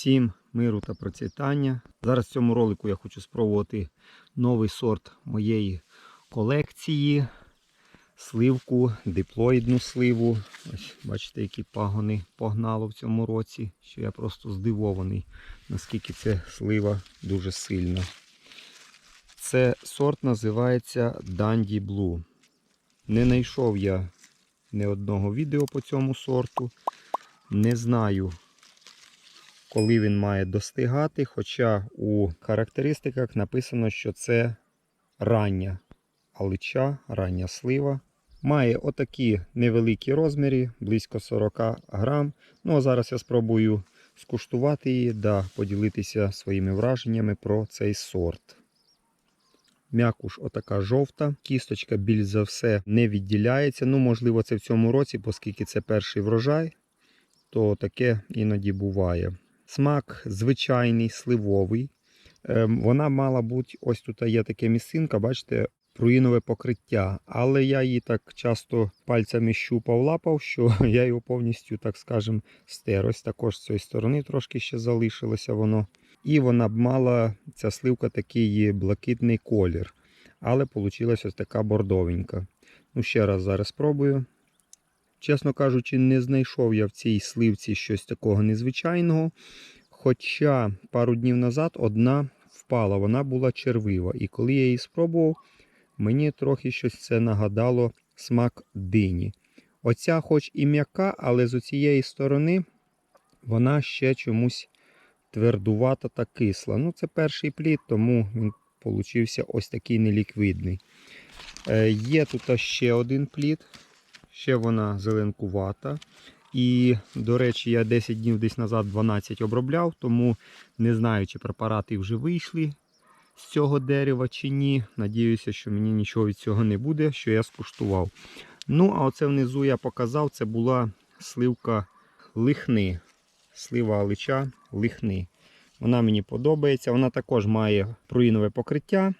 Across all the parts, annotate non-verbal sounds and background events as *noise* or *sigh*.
Всім миру та процвітання. Зараз в цьому ролику я хочу спробувати новий сорт моєї колекції. Сливку, диплоїдну сливу. Ось бачите, які пагони погнало в цьому році, що я просто здивований, наскільки ця слива дуже сильна. Це сорт називається Dandy Blue. Не знайшов я ні одного відео по цьому сорту. Не знаю, коли він має достигати, хоча у характеристиках написано, що це рання алича, рання слива. Має отакі невеликі розміри, близько 40 грам. Ну а зараз я спробую скуштувати її та поділитися своїми враженнями про цей сорт. М'якуш отака жовта, кісточка більш за все не відділяється. Ну, можливо, це в цьому році, оскільки це перший врожай, то таке іноді буває. Смак звичайний, сливовий. Ем, Вона мала бути, ось тут є таке місцинка, бачите, пруїнове покриття. Але я її так часто пальцями щупав, лапав, що *laughs* я його повністю, так скажем, стер. Ось також з цієї сторони трошки ще залишилося воно. І вона б мала, ця сливка такий блакитний колір. Але вийшла ось така бордовенька. Ну, ще раз зараз спробую. Чесно кажучи, не знайшов я в цій сливці щось такого незвичайного. Хоча пару днів назад одна впала, вона була червива. І коли я її спробував, мені трохи щось це нагадало смак дині. Оця, хоч і м'яка, але з цієї сторони вона ще чомусь твердувата та кисла. Ну, це перший плід, тому він получився ось такий неліквідний. Е, є тут ще один плід, ще вона зеленкувата. І, до речі, я 10 днів десь назад 12 обробляв, тому не знаю, чи препарати вже вийшли з цього дерева чи ні. Надіюся, що мені нічого від цього не буде, що я скуштував. Ну, а оце внизу я показав, це була сливка лихни. Слива алича лихни. Вона мені подобається. Вона також має пруїнове покриття.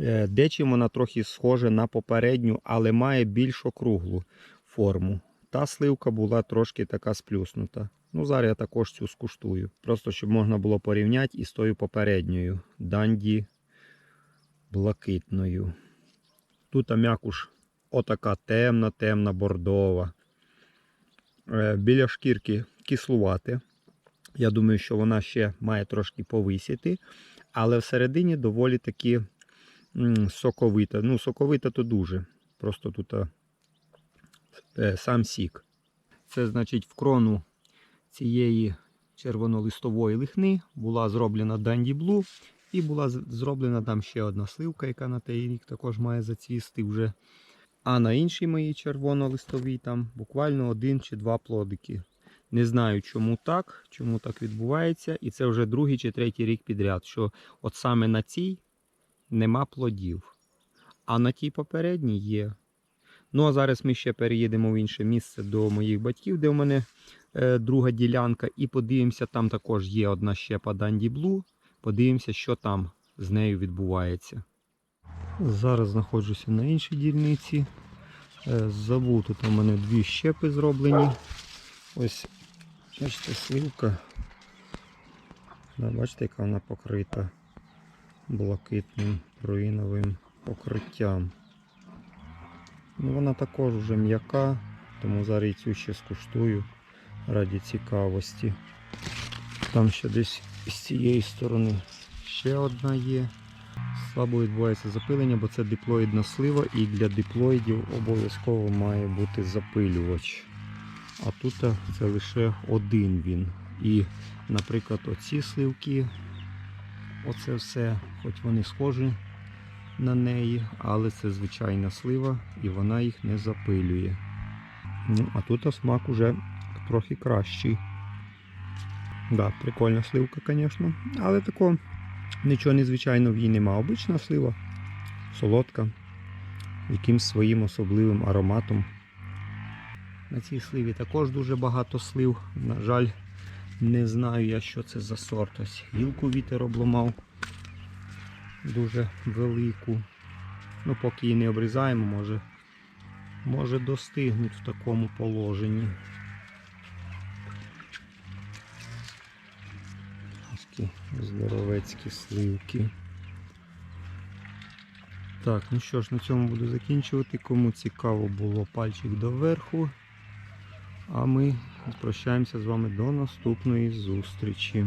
Е, Дечим вона трохи схожа на попередню, але має більш округлу форму. Та сливка була трошки така сплюснута. Ну, зараз я також цю скуштую. Просто щоб можна було порівняти із тою попередньою данді блакитною. Тут м'якуш отака темна, темна, бордова. Е, Біля шкірки кислувати. Я думаю, що вона ще має трошки повисіти, але всередині доволі таки соковита. Ну, соковита то дуже. Просто тут а, е, сам сік. Це значить в крону цієї червонолистової лихни була зроблена Blue і була зроблена там ще одна сливка, яка на той рік також має зацвісти вже. А на іншій моїй червонолистовій там буквально один чи два плодики. Не знаю, чому так, чому так відбувається. І це вже другий чи третій рік підряд, що от саме на цій нема плодів. А на тій попередній є. Ну а зараз ми ще переїдемо в інше місце до моїх батьків, де у мене е, друга ділянка, і подивимося, там також є одна щепа Dandy Blue. Подивимося, що там з нею відбувається. Зараз знаходжуся на іншій дільниці. Е, Забув, тут у мене дві щепи зроблені. Ось, бачите, сливка. Да, бачите, яка вона покрита блакитним руїновим покриттям. Ну, вона також вже м'яка, тому зараз цю ще скуштую раді цікавості. Там ще десь з цієї сторони ще одна є. Слабо відбувається запилення, бо це диплоїдна слива і для диплоїдів обов'язково має бути запилювач. А тут це лише один він. І, наприклад, оці сливки, оце все, хоч вони схожі на неї, але це звичайна слива і вона їх не запилює. Ну, а тут смак уже трохи кращий. Да, прикольна сливка, звісно. Але такого нічого незвичайного в їй нема. Обична слива, солодка, якимсь своїм особливим ароматом. На цій сливі також дуже багато слив. На жаль, не знаю я, що це за сорт. Ось гілку вітер обламав дуже велику. Ну, поки її не обрізаємо, може, може достигнуть в такому положенні. такі здоровецькі сливки. Так, ну що ж, на цьому буду закінчувати. Кому цікаво було пальчик доверху. А ми прощаємося з вами до наступної зустрічі.